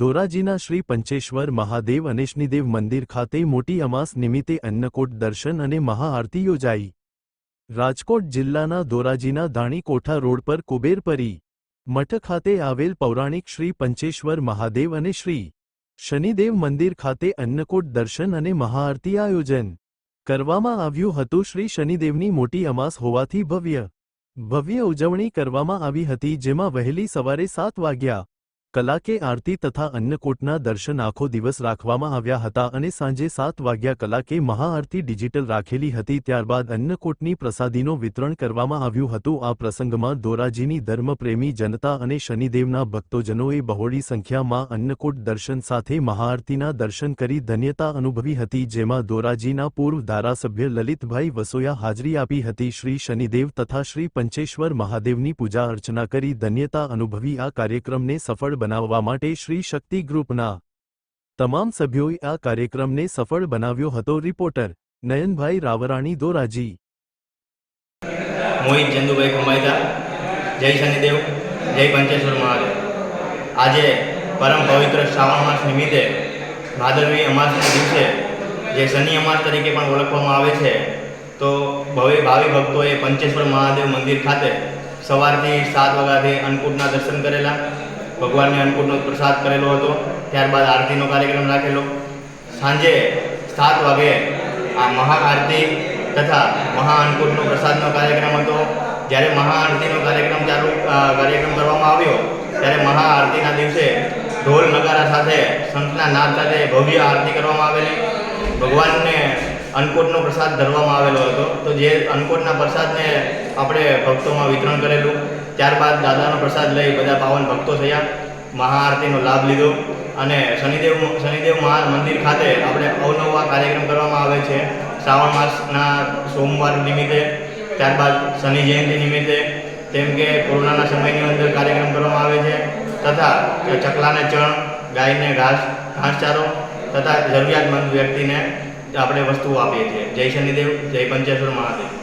ધોરાજીના શ્રી પંચેશ્વર મહાદેવ અને શનિદેવ મંદિર ખાતે મોટી અમાસ નિમિત્તે અન્નકોટ દર્શન અને મહાઆરતી યોજાઈ. રાજકોટ જિલ્લાના ધોરાજીના દાણીકોઠા રોડ પર કુબેરપરી મઠ ખાતે આવેલ પૌરાણિક શ્રી પંચેશ્વર મહાદેવ અને શ્રી શનિદેવ મંદિર ખાતે અન્નકોટ દર્શન અને મહાઆરતી આયોજન કરવામાં આવ્યું હતું. શ્રી શનિદેવની મોટી અમાસ હોવાથી ભવ્ય ભવ્ય ઉજવણી કરવામાં આવી હતી, જેમાં વહેલી સવારે સાત વાગ્યા કલાકે આરતી તથા અન્નકોટના દર્શન આખો દિવસ રાખવામાં આવ્યા હતા અને સાંજે સાત વાગ્યા કલાકે મહાઆરતી ડિજિટલ રાખેલી હતી ત્યારબાદ અન્નકોટની પ્રસાદીનું વિતરણ કરવામાં આવ્યું હતું. આ પ્રસંગમાં દોરાજીની ધર્મપ્રેમી જનતા અને શનિદેવના ભક્તોજનોએ બહોળી સંખ્યામાં અન્નકોટ દર્શન સાથે મહાઆરતીના દર્શન કરી ધન્યતા અનુભવી હતી, જેમાં દોરાજીના પૂર્વ ધારાસભ્ય લલિતભાઈ વસોયા હાજરી આપી હતી. શ્રી શનિદેવ તથા શ્રી પંચેશ્વર મહાદેવની પૂજા અર્ચના કરી ધન્યતા અનુભવી આ કાર્યક્રમને સફળ બનાવવા માટે શ્રી શક્તિ ગ્રુપના તમામ સભ્યોએ આ કાર્યક્રમને સફળ બનાવ્યો હતો. રિપોર્ટર નયનભાઈ રાવરાણી દોરાજી. મોહિત ચંદુભાઈ ખંભાઈતા જય શનિદેવ. જય પંચેશ્વર મહાદેવ. આજે પરમ પવિત્ર શ્રાવણ માસ નિમિત્તે ભાદરવી અમાસના દિવસે જે શનિ અમાસ તરીકે પણ ઓળખવામાં આવે છે, તો ભવે ભાવિ ભક્તોએ પંચેશ્વર મહાદેવ મંદિર ખાતે સવારથી સાત વાગ્યાથી અન્નકૂટના દર્શન કરેલા. ભગવાનને અન્નકૂટનો પ્રસાદ કરેલો હતો. ત્યારબાદ આરતીનો કાર્યક્રમ રાખેલો. સાંજે સાત વાગે આ મહાઆરતી તથા મહાઅન્નકૂટનો પ્રસાદનો કાર્યક્રમ હતો. જ્યારે મહાઆરતીનો કાર્યક્રમ ચાલુ કાર્યક્રમ કરવામાં આવ્યો, ત્યારે મહાઆરતીના દિવસે ઢોલ નગારા સાથે, સંતના નાદ સાથે ભવ્ય આરતી કરવામાં આવેલી. ભગવાનને અન્નકૂટનો પ્રસાદ ધરવામાં આવેલો હતો. તો જે અન્નકૂટના પ્રસાદને આપણે ભક્તોમાં વિતરણ કરેલું ત્યારબાદ દાદાનો પ્રસાદ લઈ બધા પાવન ભક્તો થયા. મહાઆરતીનો લાભ લીધો. અને શનિદેવ શનિદેવ મહા મંદિર ખાતે આપણે અવનવા કાર્યક્રમ કરવામાં આવે છે. શ્રાવણ માસના સોમવાર નિમિત્તે, ત્યારબાદ શનિ જયંતિ નિમિત્તે જેમ કે કોરોનાના સમયની અંદર કાર્યક્રમ કરવામાં આવે છે. તથા ચકલાને ચણ, ગાયને ઘાસ, ઘાસચારો તથા જરૂરિયાતમંદ વ્યક્તિને આપણે વસ્તુઓ આપીએ છીએ. જય શનિદેવ, જય પંચેશ્વર મહાદેવ.